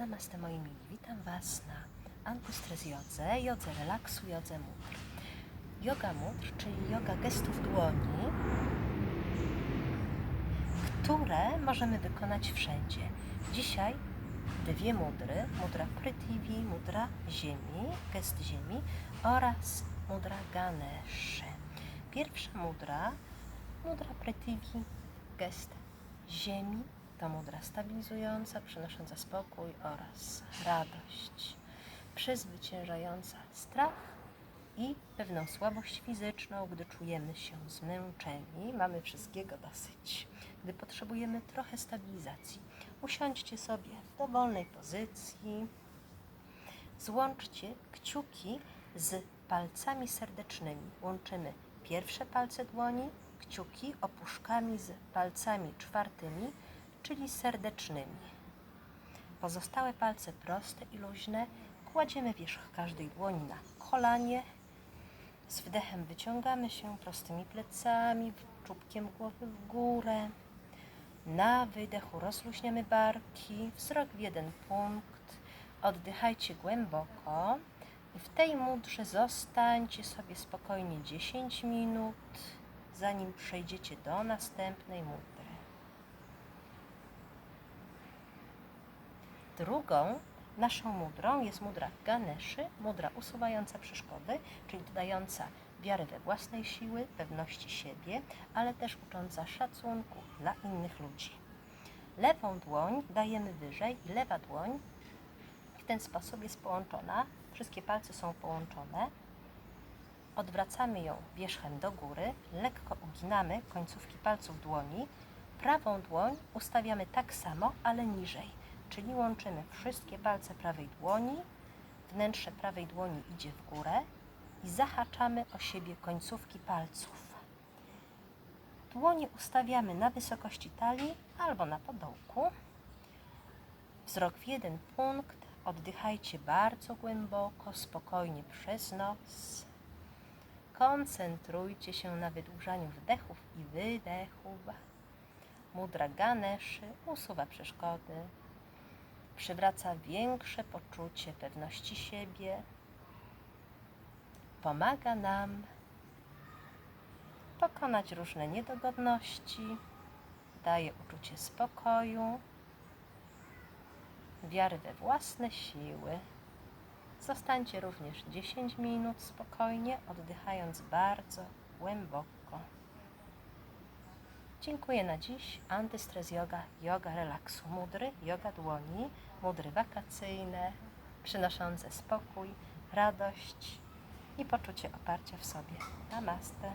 Namaste moi mili, witam Was na Antystres Jodze, jodze relaksu, jodze mudr. Yoga mudr, czyli yoga gestów dłoni, które możemy wykonać wszędzie. Dzisiaj dwie mudry, mudra Prithivi, mudra ziemi, gest ziemi oraz mudra Ganeszy. Pierwsza mudra, mudra Prithivi, gest ziemi, to mudra stabilizująca, przynosząca spokój oraz radość, przezwyciężająca strach i pewną słabość fizyczną, gdy czujemy się zmęczeni, mamy wszystkiego dosyć. Gdy potrzebujemy trochę stabilizacji, usiądźcie sobie w dowolnej pozycji, złączcie kciuki z palcami serdecznymi. Łączymy pierwsze palce dłoni, kciuki opuszkami z palcami czwartymi, czyli serdecznymi. Pozostałe palce proste i luźne kładziemy wierzch każdej dłoni na kolanie. Z wdechem wyciągamy się prostymi plecami, czubkiem głowy w górę. Na wydechu rozluźniamy barki, wzrok w jeden punkt. Oddychajcie głęboko i w tej mudrze zostańcie sobie spokojnie 10 minut, zanim przejdziecie do następnej mudry. Drugą naszą mudrą jest mudra Ganeszy, mudra usuwająca przeszkody, czyli dodająca wiary we własnej siły, pewności siebie, ale też ucząca szacunku dla innych ludzi. Lewą dłoń dajemy wyżej i lewa dłoń w ten sposób jest połączona, wszystkie palce są połączone. Odwracamy ją wierzchem do góry, lekko uginamy końcówki palców dłoni. Prawą dłoń ustawiamy tak samo, ale niżej, czyli łączymy wszystkie palce prawej dłoni, wnętrze prawej dłoni idzie w górę i zahaczamy o siebie końcówki palców. Dłonie ustawiamy na wysokości talii albo na podołku. Wzrok w jeden punkt, oddychajcie bardzo głęboko, spokojnie przez nos. Koncentrujcie się na wydłużaniu wdechów i wydechów. Mudra Ganeszy usuwa przeszkody, przywraca większe poczucie pewności siebie, pomaga nam pokonać różne niedogodności, daje uczucie spokoju, wiary we własne siły. Zostańcie również 10 minut spokojnie, oddychając bardzo głęboko. Dziękuję na dziś. Antystres yoga, yoga relaksu, mudry, yoga dłoni, mudry wakacyjne, przynoszące spokój, radość i poczucie oparcia w sobie. Namaste.